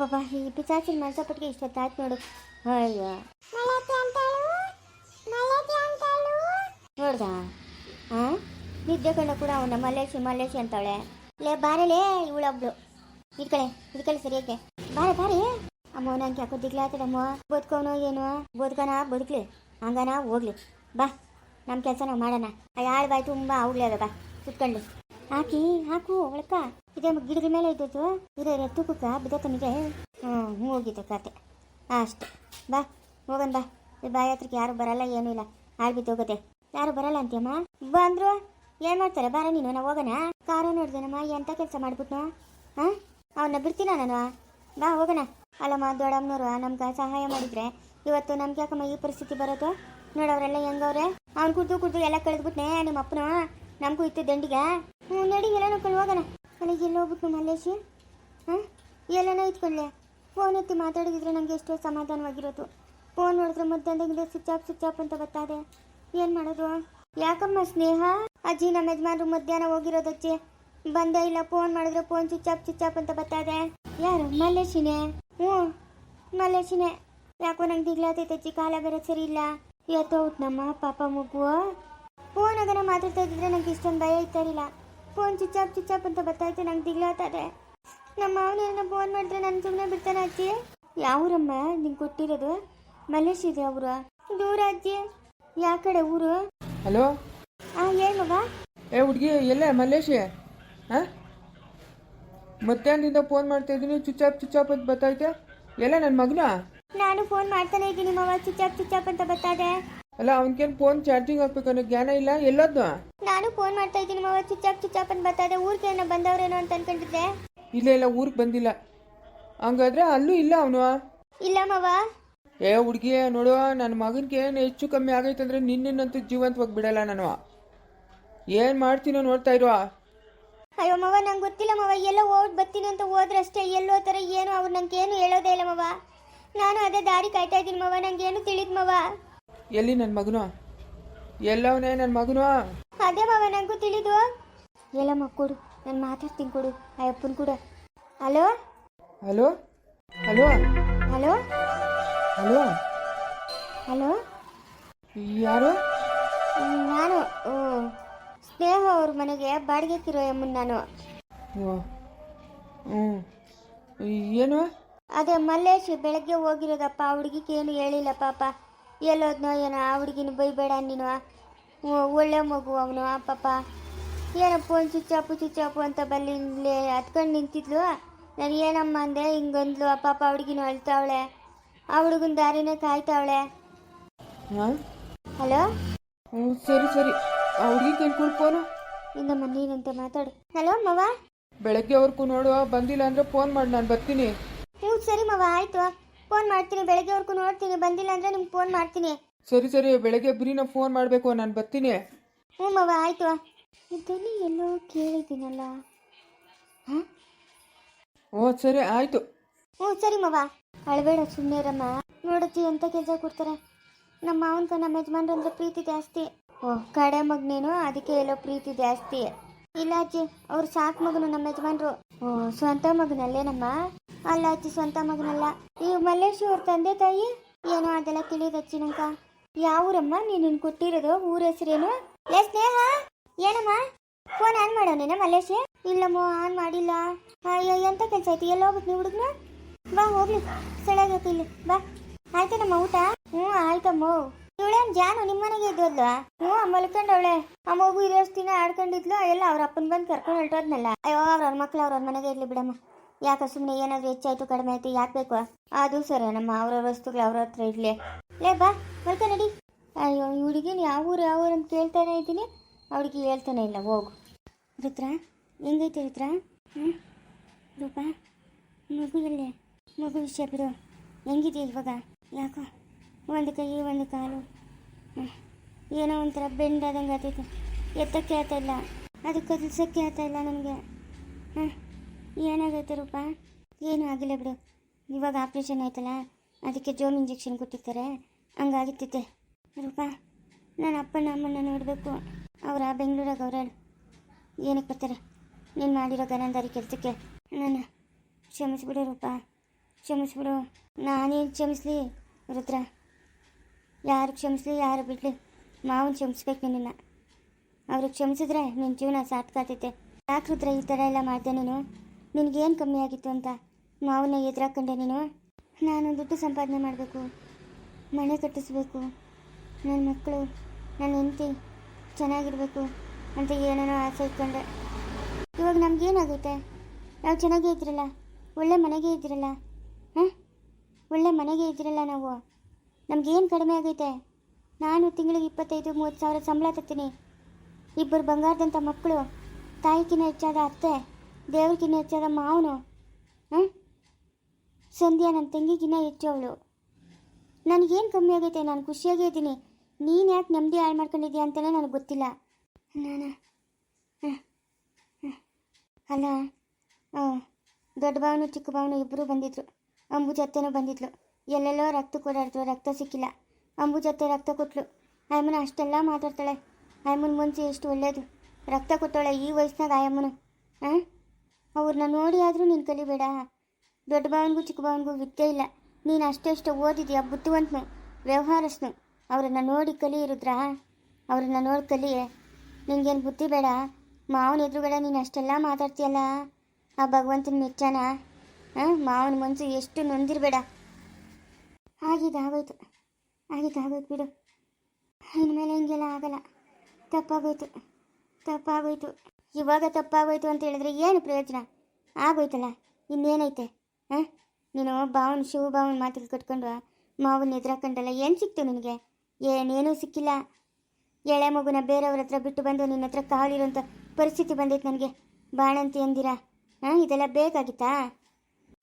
ಬಾಬಾ ಈ ಪಿಚಾಚಿನ ಮನ್ಸಪಟ್ಟಿಗೆ ಇಷ್ಟೊತ್ತಾಯ್ತು ನೋಡು. ಅಯ್ಯೋ. ನೋಡ್ದ? ಹಾಂ ನಿದ್ದೆ ಕಂಡು ಕೂಡ ಅವನ ಮಲ್ಲೇಶಿ ಮಲ್ಲೇಶಿ ಅಂತಾಳೆ ಲೇ ಬಾರಲೇ ಇವಳೊಬ್ಳು ಇದ್ಕಳೆ ಇದ್ಕಳೆ ಸರಿಯಾಕೆ ಬಾರೆ ಬಾರಿ. ಅಮ್ಮ ನಂಗೆ ಯಾಕೋ ಅಮ್ಮ. ಬದುಕೋನೋ ಏನೋ? ಬದುಕೋಣ ಬದುಕ್ಲಿ. ಹಂಗನ? ಹೋಗ್ಲಿ. ಬಾ ನಮ್ಮ ಕೆಲಸ ನಾವು ಮಾಡೋಣ. ಆ ಬಾಯ್ ತುಂಬ ಅವ್ಗಳೇ ಅದ ಬಾ. ಕುತ್ಕೊಂಡು ಹಾಕಿ, ಹಾಕು, ಒಳಕ. ಇದೇ ಗಿಡದ ಮೇಲೆ ಇದ್ದದ್ದು. ಇರೋ ಇರೋ ತೂಕಕ್ಕ ಬಿದ್ದತನಿಗೆ. ಹ್ಞೂ ಹೋಗಿದ್ದೆ ಕತೆ. ಅಷ್ಟೆ. ಬಾ, ಹೋಗನ್ ಬಾ. ಬಾಯಿ ಹತ್ರಕ್ಕೆ ಯಾರು ಬರಲ್ಲ, ಏನೂ ಇಲ್ಲ. ಹಾಳು ಬಿದ್ದು ಹೋಗುತ್ತೆ ಯಾರು ಬರಲ್ಲ ಅಂತೀಯಮ್ಮ? ಬಂದ್ರು. ಏನು ಮಾಡ್ತಾರೆ? ಬಾರ ನೀನು ನಾವು ಹೋಗೋಣ ಕಾರು ನೋಡ್ದೇನಮ್ಮ ಎಂಥ ಕೆಲಸ ಮಾಡ್ಬಿಟ್ನು? ಹಾಂ? ಅವನ್ನ ಬಿಡ್ತೀನ ನಾನು? ಬಾ ಹೋಗೋಣ ಅಲ್ಲಮ್ಮ ದೊಡ್ಡಮ್ಮನವರು ನಮ್ಗೆ ಸಹಾಯ ಮಾಡಿದ್ರೆ ಇವತ್ತು ನಮ್ಗೆ ಯಾಕಮ್ಮ ಈ ಪರಿಸ್ಥಿತಿ ಬರೋದು ನೋಡೋರೆಲ್ಲ ಹೆಂಗವ್ರೆ? ಅವ್ನು ಕುಡ್ದು ಕುಡ್ದು ಎಲ್ಲ ಕಳೆದ್ಬಿಟ್ನೆ ನಿಮ್ಮ ಅಪ್ಪನ ನಮಗೂ ಇತ್ತು ದಂಡಿಗೆ. ನಡಿ ಎಲ್ಲ ನೋಡ್ಕೊಂಡು ಹೋಗೋಣ. ನನಗೆ ಎಲ್ಲಿ ಹೋಗ್ಬಿಟ್ನು ಮಲ್ಲೇಶಿ? ಹಾಂ? ಎಲ್ಲನೋ ಇಟ್ಕೊಳ್ಳೆ ಫೋನ್ ಎತ್ತಿ ಮಾತಾಡಿದ್ರೆ ನನಗೆ ಎಷ್ಟೋ ಸಮಾಧಾನವಾಗಿರೋದು. ಫೋನ್ ನೋಡಿದ್ರೆ ಮತ್ತೆ ಸ್ವಿಚ್ ಆಫ್ ಸ್ವಿಚ್ ಆಫ್ ಅಂತ ಬರ್ತಾದೆ ಏನು ಮಾಡೋದು? ಯಾಕಮ್ಮ ಸ್ನೇಹ? ಅಜ್ಜಿ, ನಮ್ಮ ಯಜಮಾನ್ರು ಮಧ್ಯಾಹ್ನ ಹೋಗಿರೋದು ಅಜ್ಜಿ ಬಂದೇ ಇಲ್ಲ. ಫೋನ್ ಮಾಡಿದ್ರೆ phone switch off switch off ಅಂತ ಬರ್ತಾದೆ ಯಾರು? ಮಲ್ಲೇಶಿನೇ? ಹ್ಞೂ, ಮಲ್ಲೇಶಿನೇ. ಯಾಕೋ ನಂಗೆ ದಿಗ್ಲಾತೈತೆ ಅಜ್ಜಿ, ಕಾಲ ಬೇರೆ ಸರಿ ಇಲ್ಲ. ಎತ್ತೋತ್ ನಮ್ಮ ಪಾಪ ಮಗು. ಫೋನ್ ಅದನ್ನು ಮಾತಾಡ್ತಾ ಇದ್ದಿದ್ರೆ ನಂಗೆ ಇಷ್ಟೊಂದು ಭಯ ಇಲ್ಲ ಫೋನ್ ಚುಚ್ಚಾಪ್ ಚುಚ್ಚಾಪ್ ಅಂತ ಬರ್ತಾ ಬರ್ತಾಯಿತ್ತು ನಂಗೆ ದಿಗ್ಲಾತದೆ ನಮ್ಮ ಮಾವನ ಫೋನ್ ಮಾಡಿದ್ರೆ ನಾನು ಸುಮ್ಮನೆ ಬಿಡ್ತಾನೆ ಅಜ್ಜಿ. ಯಾವೂರಮ್ಮ ನಿಂಗೆ ಕೊಟ್ಟಿರೋದು ಮಲೇಶ್ ಇದೆ ಅವರು. ದೂರ ಅಜ್ಜಿ. ಯಾವ ಕಡೆ ಊರು? ಹಲೋ? ಹಾಂ ಏನು ಮಗ. ಏ ಹುಡುಗಿ ಎಲ್ಲ ಮಲ್ಲೇಶಿ? ಹಾಂ ಮಧ್ಯಾಹ್ನದಿಂದ ಫೋನ್ ಮಾಡ್ತಾ ಇದ್ದೀನಿ ಚುಚ್ಚಾಪ್ ಚುಚ್ಚಾಪ್ ಅಂತ ಬರ್ತೈತೆ ಎಲ್ಲ ನನ್ನ ಮಗನ? ನಾನು ಫೋನ್ ಮಾಡ್ತಾನೆ ಇದ್ದೀನಿ ಮವ ಚುಚ್ಚಾಪ್ ಚುಚ್ಚಾಪ್ ಅಂತ ಬರ್ತಾ ಇದೆ. ಅಲ್ಲ ಅವನಿಗೇನು ಫೋನ್ ಚಾರ್ಜಿಂಗ್ ಹಾಕ್ಬೇಕು ಅನ್ನೋ ಜ್ಞಾನ ಇಲ್ಲ? ಎಲ್ಲೋದ್ನು? ನಾನು ಫೋನ್ ಮಾಡ್ತಾ ಇದ್ದೀನಿ ಮಾವ ಚಿಚ್ಚಾಕ್ ಚಿಚ್ಚಾಕ್ ಅಂತ ಬರ್ತಾ ಇದೆ ಊರ್ಗೆ ಏನೋ ಬಂದವ್ರೇನೋ ಅಂತ ಅನ್ಕೊಂಡಿದ್ದೆ. ಇಲ್ಲ ಇಲ್ಲ ಊರಿಗೆ ಬಂದಿಲ್ಲ. ಹಂಗಾದ್ರೆ ಅಲ್ಲೂ ಇಲ್ಲ ಅವನು? ಇಲ್ಲ ಮಾವ. ಏ ಹುಡುಗಿ ನೋಡುವ ನನ್ನ ಮಗನಿಗೆ ಏನು ಹೆಚ್ಚು ಕಮ್ಮಿ ಆಗೈತೆ ಅಂದರೆ ನಿನ್ನಂತೂ ಜೀವಂತವಾಗಿ ಬಿಡಲ್ಲ ನಾನು. ಏನು ಮಾಡ್ತೀನೋ ನೋಡ್ತಾ ಇರುವ? ಅಯ್ಯೋ ಮಾವ ನಂಗೆ ಗೊತ್ತಿಲ್ಲ ಮಾವ. ಎಲ್ಲೋ ಓಡ್ ಬರ್ತೀನಿ ಅಂತ ಹೋದ್ರಷ್ಟೇ ಎಲ್ಲೋ ಥರ ಏನು ಅವ್ರು ನಂಗೆ ಏನು ಹೇಳೋದೇ ಇಲ್ಲ ಮಾವ. ನಾನು ಅದೇ ದಾರಿ ಕಾಯ್ತಾ ಇದ್ದೀನಿ ಮವ. ನಂಗೆ ಏನು ತಿಳಿದ್ ಮವ. ಎಲ್ಲಿ ನನ್ನ ಮಗನ? ಎಲ್ಲವನೇ ನನ್ನ ಮಗನು? ಅದೇ ಮಾವ ನಂಗೂ ತಿಳಿದು. ಎಲ್ಲ ಮಕ್ಕಳು ನಾನು ಮಾತಾಡ್ತೀನಿ ಕೊಡು ಅಯ್ಯಪ್ಪನ ಕೂಡ. Hello? Hello? Hello? Hello? Hello? Hello? ಯಾರು? ನಾನು ಸ್ನೇಹ ಅವ್ರ ಮನೆಗೆ ಬಾಡಿಗೆ ತಿರೋ ಅಮ್ಮನ್ ನಾನು. ಏನು? ಅದೇ ಮಲ್ಲೇಶ್ ಬೆಳಗ್ಗೆ ಹೋಗಿರೋದಪ್ಪ ಹುಡುಗಿಗೆ ಏನು ಹೇಳಿಲ್ಲ ಪಾಪ. ಎಲ್ಲೋದ್ನೋ ಏನೋ ಆ ಹುಡುಗಿನ ಬೈಬೇಡ ನೀನು. ಒಳ್ಳೆ ಮಗು ಅವನು ಆ ಪಾಪ. ಏನೋ phone switch off switch off ಅಂತ ಬಲ್ಲಿ ಇಲ್ಲೇ ಹತ್ಕೊಂಡು ನಿಂತಿದ್ಲು. ನಾನು ಏನಮ್ಮ ಅಂದೆ ಹಿಂಗಂದ್ಲು ಆ ಪಾಪ ಹುಡುಗಿನ ಅಳ್ತಾವಳೆ. ಆ ಹುಡುಗನ ದಾರಿನೇ ಕಾಯ್ತಾವಳೆ. ಹಲೋ? ಹ್ಞೂ ಸರಿ ಸರಿ. ಆ ಹುಡುಗಿ ಕೈ ಫೋನು ನೀನಂತ ಮಾತಾಡು. ಹಲೋ ಮವ? ಬೆಳಗ್ಗೆವರೆಗೂ ನೋಡು ಬಂದಿಲ್ಲ ಅಂದ್ರೆ ಫೋನ್ ಮಾಡಿ ನಾನು ಬರ್ತೀನಿ. ಹ್ಞೂ ಸರಿ ಮವ ಆಯಿತು. ಫೋನ್ ಮಾಡ್ತೀನಿ ಬೆಳಗ್ಗೆವರೆಗೂ ನೋಡ್ತೀನಿ ಬಂದಿಲ್ಲ ಅಂದರೆ ನಿಮ್ಗೆ ಫೋನ್ ಮಾಡ್ತೀನಿ. ಸರಿ ಸರಿ ಬೆಳಗ್ಗೆ ಬರೀನ ಫೋನ್ ಮಾಡಬೇಕು ನಾನು ಬರ್ತೀನಿ. ಹ್ಞೂ ಮವ ಆಯಿತು. ಇದನ್ನು ಎಲ್ಲೋ ಕೇಳಿದ್ದೀನಲ್ಲ ಹಾಂ? ಓ ಸರಿ ಆಯಿತು. ಹ್ಞೂ ಸರಿ ಮವ. ಅಳಬೇಡ ಸುಮ್ಮನೆ ರಮ್ಮ ನೋಡಜ್ಜಿ ಎಂಥ ಕೆಲಸ ಕೊಡ್ತಾರೆ. ನಮ್ಮ ಮಾವನ್ಕ ನಮ್ಮ ಯಜಮಾನ್ರು ಅಂದ್ರೆ ಪ್ರೀತಿ ಜಾಸ್ತಿ. ಓ ಕಡೆ ಮಗನೇನು ಅದಕ್ಕೆ ಎಲ್ಲೋ ಪ್ರೀತಿ ಜಾಸ್ತಿ. ಇಲ್ಲ ಅಜ್ಜಿ ಅವ್ರು ಸಾಕು ಮಗನು ನಮ್ಮ ಯಜಮಾನ್ರು. ಓ ಸ್ವಂತ ಮಗನಲ್ಲೇನಮ್ಮ? ಅಲ್ಲ ಅಜ್ಜಿ ಸ್ವಂತ ಮಗನಲ್ಲ. ಈ ಮಲ್ಲೇಶ್ ಅವ್ರ ತಂದೆ ತಾಯಿ? ಏನೋ ಅದೆಲ್ಲ ತಿಳಿದಜ್ಜಿ ನಂಕ ಯಾವ ಊರಮ್ಮ ನೀನು ಕೊಟ್ಟಿರೋದು? ಊರ ಹೆಸರೇನು? ಏ ಸ್ನೇಹ! ಏನಮ್ಮ? ಫೋನ್ ಆನ್ ಮಾಡೋನೇನ ಮಲ್ಲೇಶ್. ಇಲ್ಲಮ್ಮ ಆನ್ ಮಾಡಿಲ್ಲ. ಅಯ್ಯೋ, ಎಂತ ಕೆಲಸ ಐತಿ ಎಲ್ಲ ಹೋಗ್ಬಿಟ್ಟು ನೀವು ಹುಡುಗನ? ಬಾ, ಹೋಗ್ಲಿ. ಸೆಳಗೈತಿ ಇಲ್ಲಿ. ಬಾ. ಆಯ್ತೇನಮ್ಮ ಊಟ? ಹ್ಞೂ, ಆಯ್ತಮ್ಮ. ಇವಳೇನು ಜಾನು? ನಿಮ್ಮ ಮನೆಗೆ ಇದ್ದೋದ್ಲು ಹ್ಞೂ ಮಲ್ಕೊಂಡವಳೆ ಆ ಮಗು ಇರೋಷ್ಟು ದಿನ ಆಡ್ಕೊಂಡಿದ್ಲು. ಎಲ್ಲ ಅವ್ರ ಅಪ್ಪನ ಬಂದು ಕರ್ಕೊಂಡು ಹೊರಟೋದ್ನಲ್ಲ. ಅಯ್ಯೋ, ಅವ್ರ ಮಕ್ಳು ಅವ್ರ ಮನೆಗೆ ಇರ್ಲಿ ಬಿಡಮ್ಮ. ಯಾಕೆ ಸುಮ್ಮನೆ ಏನಾದರೂ ಹೆಚ್ಚಾಯ್ತು, ಕಡಿಮೆ ಆಯಿತು, ಯಾಕೆ ಬೇಕು? ಅದು ಸರ, ನಮ್ಮ ಅವ್ರವ್ರ ವಸ್ತುಗಳು ಅವ್ರ ಹತ್ರ ಇರಲಿ. ಲೇ, ಬಾ, ಮಲ್ಕ, ನಡಿ. ಅಯ್ಯೋ ಹುಡುಗಿನ ಯಾವ ಊರು ಯಾವ ಊರು ಅಂತ ಕೇಳ್ತಾನೆ ಇದ್ದೀನಿ. ಅವಳಿಗೆ ಹೇಳ್ತಾನೆ ಇಲ್ಲ, ಹೋಗು. ರುದ್ರ, ಹೆಂಗೈತೆ ರುದ್ರ? ಹ್ಞೂ ರೂಪಾ, ಮಗು ಎಲ್ಲೆ? ಮಗು ವಿಷಯ ಬಿಡು. ಹೆಂಗಿದೆಯಾ ಇವಾಗ? ಯಾಕೋ? ಒಂದು ಕೈ, ಒಂದು ಕಾಲು. ಏನೋ ಒಂಥರ ಬೆಂಡಾದಂಗೆ ಆಗ್ತೈತೆ. ಎತ್ತಕ್ಕೆ ಆತ ಇಲ್ಲ. ಅದು ಕದಲ್ಸಕ್ಕೆ ಇಲ್ಲ ನನಗೆ ಹಾಂ ಏನಾಗೈತೆ ರೂಪ? ಏನೂ ಆಗಿಲ್ಲ ಬಿಡು. ಇವಾಗ ಆಪ್ರೇಷನ್ ಆಯ್ತಲ್ಲ, ಅದಕ್ಕೆ ಜೋಮ್ ಇಂಜೆಕ್ಷನ್ ಕೊಟ್ಟಿರ್ತಾರೆ. ಹಂಗಾಗಿತ್ತೈತೆ ರೂಪ ನಾನು ಅಪ್ಪನ ಅಮ್ಮನ ನೋಡಬೇಕು. ಅವರ ಬೆಂಗಳೂರಾಗ ಅವ್ರ ಏನಕ್ಕೆ ಬರ್ತಾರೆ? ನೀನು ಮಾಡಿರೋ ಗನಂದಾರಿ ಕೆಲಸಕ್ಕೆ ನಾನು ಕ್ಷಮಿಸ್ಬಿಡು ರೂಪ. ಕ್ಷಮಿಸ್ಬಿಡು. ನಾನೇನು ಕ್ಷಮಿಸ್ಲಿ? ರುದ್ರ. ಯಾರು ಕ್ಷಮಿಸ್ಲಿ, ಯಾರು ಬಿಡಲಿ? ಮಾವನ ಕ್ಷಮಿಸ್ಬೇಕು ನಿನ್ನ. ಅವ್ರಿಗೆ ಕ್ಷಮಿಸಿದ್ರೆ ನಿನ್ನ ಜೀವನ ಸಾರ್ಥಕತೈತೆ ಯಾಕೆ ರುದ್ರ ಈ ಥರ ಎಲ್ಲ ಮಾಡಿದೆ ನೀನು? ನಿನಗೇನು ಕಮ್ಮಿ ಆಗಿತ್ತು ಅಂತ ಮಾವನ್ನ ಎದುರಾಕಂಡೆ ನೀನು? ನಾನು ದುಡ್ಡು ಸಂಪಾದನೆ ಮಾಡಬೇಕು, ಮನೆ ಕಟ್ಟಿಸ್ಬೇಕು ನನ್ನ ಮಕ್ಕಳು ನನ್ನ ಹೆಂಡತಿ ಚೆನ್ನಾಗಿರಬೇಕು ಅಂತ ಏನೇನೋ ಆಸೆ ಇಟ್ಕೊಂಡೆ. ಇವಾಗ ನಮಗೇನಾಗುತ್ತೆ? ನಾವು ಚೆನ್ನಾಗೇ ಇದ್ರಲ್ಲ, ಒಳ್ಳೆ ಮನೆಗೆ ಇದ್ರಲ್ಲ, ಹಾಂ? ಒಳ್ಳೆ ಮನೆಗೆ ಇದ್ರಲ್ಲ ನಾವು? ನಮಗೇನು ಕಡಿಮೆ ಆಗೈತೆ? ನಾನು ತಿಂಗಳಿಗೆ ಇಪ್ಪತ್ತೈದು ಮೂವತ್ತು ಸಾವಿರ ಸಂಬಳ ತತ್ತೀನಿ ಇಬ್ಬರು ಬಂಗಾರದಂಥ ಮಕ್ಕಳು ತಾಯಿಕಿನ ಹೆಚ್ಚಾದ ಅತ್ತೆ. ದೇವ್ರಿಗಿನ್ನ ಹೆಚ್ಚಾದ ಮಾವನು ಹ್ಞೂ ಸಂಧ್ಯಾ ನನ್ನ ತಂಗಿಗಿನ್ನ ಹೆಚ್ಚು ಅವಳು ನನಗೇನು ಕಮ್ಮಿ ಆಗೈತೆ, ನಾನು ಖುಷಿಯಾಗೇ ಇದ್ದೀನಿ. ನೀನು ಯಾಕೆ ನೆಮ್ಮದಿ ಹಾಳು ಮಾಡ್ಕೊಂಡಿದ್ಯಾ ಅಂತಲೇ ನನಗೆ ಗೊತ್ತಿಲ್ಲ. ನಾನು? ಅಲ್ಲ ದೊಡ್ಡ ಭಾವನು ಚಿಕ್ಕ ಭಾವನು ಇಬ್ಬರು ಬಂದಿದ್ರು. ಅಂಬು ಜೊತೆನೂ ಬಂದಿದ್ಲು. ಎಲ್ಲೆಲ್ಲೋ ರಕ್ತ ಕೊಡಾಡ್ತು ರಕ್ತ ಸಿಕ್ಕಿಲ್ಲ. ಅಂಬು ಜೊತೆ ರಕ್ತ ಕೊಟ್ಲು. ಆಯಮ್ಮನ ಅಷ್ಟೆಲ್ಲ ಮಾತಾಡ್ತಾಳೆ. ಆಯಮ್ಮನ ಮುಂಚೆ ಎಷ್ಟು ಒಳ್ಳೇದು. ರಕ್ತ ಕೊಟ್ಟವಳೆ ಈ ವಯಸ್ಸಿನಾಗ ಆಯಮ್ಮನು ಹಾಂ? ಅವ್ರನ್ನ ನೋಡಿ ಆದರೂ ನೀನು ಕಲಿಬೇಡ. ದೊಡ್ಡ ಭಾವನಿಗೂ ಚಿಕ್ಕ ಭಾವನಿಗೂ ವಿದ್ಯೆ ಇಲ್ಲ. ನೀನು ಅಷ್ಟೆಷ್ಟು ಓದಿದೀಯ? ಬುದ್ಧಿವಂತನು. ವ್ಯವಹಾರಸ್ನು. ಅವ್ರನ್ನ ನೋಡಿ ಕಲಿ ಇರುದ್ರಾ ಅವ್ರನ್ನ ನೋಡಿ ಕಲಿ. ನಿಂಗೇನು ಬುದ್ಧಿ ಬೇಡ? ಮಾವನ ಎದುರುಗಡೆ ನೀನು ಅಷ್ಟೆಲ್ಲ ಮಾತಾಡ್ತೀಯಲ್ಲ? ಆ ಭಗವಂತನ ಮೆಚ್ಚಾನ ಹಾಂ ಮಾವನ ಮನಸ್ಸು ಎಷ್ಟು ನೊಂದಿರಬೇಡ. ಆಗಿದ್ದಾಗೋಯ್ತು ಆಗಿದ್ದಾಗೋಯ್ತು ಬಿಡು. ಇನ್ಮೇಲೆ ಹಿಂಗೆಲ್ಲ ಆಗಲ್ಲ. ತಪ್ಪಾಗೋಯ್ತು. ತಪ್ಪಾಗೋಯ್ತು. ಇವಾಗ ತಪ್ಪಾಗೋಯ್ತು ಅಂತ ಹೇಳಿದ್ರೆ ಏನು ಪ್ರಯೋಜನ? ಆಗೋಯ್ತಲ್ಲ, ಇನ್ನೇನೈತೆ? ಹಾಂ? ನೀನು ಬಾವನ್ ಶಿವ ಬಾವನ್ ಮಾತಿಗೆ ಕಟ್ಕೊಂಡು ಮಾವನ್ನ ಎದುರಾಕೊಂಡಲ್ಲ ಏನು ಸಿಕ್ತು ನಿನಗೆ? ಏನೇನೂ ಸಿಕ್ಕಿಲ್ಲ. ಎಳೆ ಮಗುನ ಬೇರೆಯವ್ರ ಹತ್ರ ಬಿಟ್ಟು ಬಂದು ನಿನ್ನ ಹತ್ರ ಕಾಲಿರೋಂಥ ಪರಿಸ್ಥಿತಿ ಬಂದೈತೆ ನನಗೆ. ಬಾಣಂತಿ ಅಂದಿರಾ? ಹಾಂ, ಇದೆಲ್ಲ ಬೇಕಾಗಿತ್ತಾ?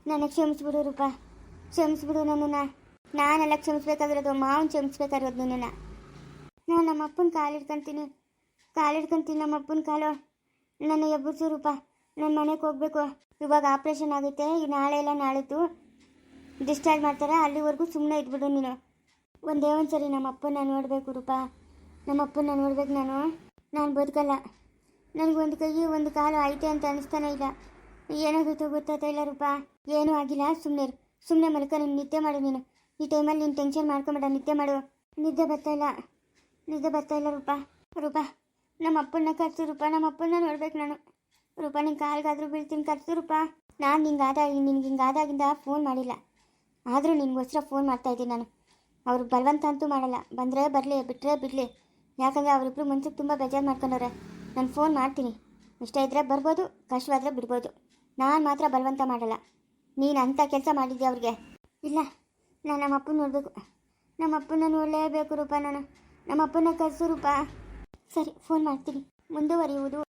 ನನಗೆ ಕ್ಷಮಿಸ್ಬಿಡು ರೂಪ. ಕ್ಷಮಿಸ್ಬಿಡು ನನ್ನನ್ನು. ನಾನೆಲ್ಲ ಕ್ಷಮಿಸ್ಬೇಕಾಗಿರೋದು, ಮಾವನ್ ಕ್ಷಮಿಸ್ಬೇಕಾಗಿರೋದು ನನ್ನನ್ನು. ನಾನು ನಮ್ಮ ಅಪ್ಪನ ಕಾಲು ಹಿಡ್ಕೊಂತೀನಿ ಕಾಲು ಹಿಡ್ಕೊಂತೀನಿ ನಮ್ಮ ಅಪ್ಪನ ಕಾಲು. ನನ್ನ ಎಬ್ಬರಿಸು ರೂಪ ನನ್ನ ಮನೆಗೆ ಹೋಗ್ಬೇಕು. ಇವಾಗ ಆಪ್ರೇಷನ್ ಆಗುತ್ತೆ. ಈ ನಾಳೆ ಇಲ್ಲ, ನಾಳಿದ್ದು. ಡಿಸ್ಚಾರ್ಜ್ ಮಾಡ್ತಾರೆ. ಅಲ್ಲಿವರೆಗೂ ಸುಮ್ಮನೆ ಇದ್ಬಿಡು ನೀನು. ಒಂದೇ ಒಂದು ಸರಿ, ನಮ್ಮ ಅಪ್ಪನ ನೋಡಬೇಕು ರೂಪ. ನಮ್ಮ ಅಪ್ಪನ ನೋಡ್ಬೇಕು ನಾನು. ನಾನು ಬದುಕಲ್ಲ. ನನಗೆ ಒಂದು ಕೈ ಒಂದು ಕಾಲು ಐತೆ ಅಂತ ಅನಿಸ್ತಾನೆ ಇಲ್ಲ. ಏನಾಗುತ್ತೋ ಗೊತ್ತಾಗ್ತಾ ಇಲ್ಲ ರೂಪ? ಏನೂ ಆಗಿಲ್ಲ. ಸುಮ್ಮನೆ ಸುಮ್ಮನೆ ಮಲ್ಕ, ನೀನು ನಿದ್ದೆ ಮಾಡು ನೀನು. ಈ ಟೈಮಲ್ಲಿ ನೀನು ಟೆನ್ಷನ್ ಮಾಡ್ಕೊಂಬೇಡ. ನಿದ್ದೆ ಮಾಡು. ನಿದ್ದೆ ಬರ್ತಾ ಇಲ್ಲ. ನಿದ್ದೆ ಬರ್ತಾ ಇಲ್ಲ ರೂಪ. ರೂಪ. ನಮ್ಮ ಅಪ್ಪನ ಕರ್ಸು ರೂಪ, ನಮ್ಮ ಅಪ್ಪನ ನೋಡ್ಬೇಕು ನಾನು. ರೂಪ ನಿನ್ನ ಕಾಲ್ಗಾದ್ರೂ ಬೀಳ್ತೀನಿ, ಕರ್ಸು ರೂಪ. ನಾನು ನಿಂಗಾದಾಗ, ನಿನ್ಗೆ ಹಿಂಗಾದಾಗಿಂದ ಫೋನ್ ಮಾಡಿಲ್ಲ. ಆದರೂ ನಿನ್ಗೋಸ್ಕರ ಫೋನ್ ಮಾಡ್ತಾ ಇದ್ದೀನಿ ನಾನು. ಅವರು ಬಲವಂತ ಅಂತೂ ಮಾಡಲ್ಲ. ಬಂದರೆ ಬರಲಿ ಬಿಟ್ಟರೆ ಬಿಡಲಿ. ಯಾಕಂದರೆ ಅವರಿಬ್ಬರು ಮನ್ಸಿಗೆ ತುಂಬ ಬೇಜಾರು ಮಾಡ್ಕೊಂಡವ್ರೆ. ನಾನು ಫೋನ್ ಮಾಡ್ತೀನಿ. ಇಷ್ಟ ಇದ್ದರೆ ಬರ್ಬೋದು ಕಷ್ಟವಾದರೆ ಬಿಡ್ಬೋದು. ನಾನು ಮಾತ್ರ ಬಲವಂತ ಮಾಡಲ್ಲ. ನೀನು ಅಂಥ ಕೆಲಸ ಮಾಡಿದ್ದೆ ಅವ್ರಿಗೆ? ಇಲ್ಲ. ನಾನು ನಮ್ಮ ಅಪ್ಪನ ನೋಡಬೇಕು. ನಮ್ಮ ಅಪ್ಪನ ನೋಡಲೇಬೇಕು ರೂಪ ನಾನು. ನಮ್ಮ ಅಪ್ಪನ ಕರೆಸು ರೂಪ. ಸರಿ ಫೋನ್ ಮಾಡ್ತೀನಿ. ಮುಂದುವರಿಯುವುದು.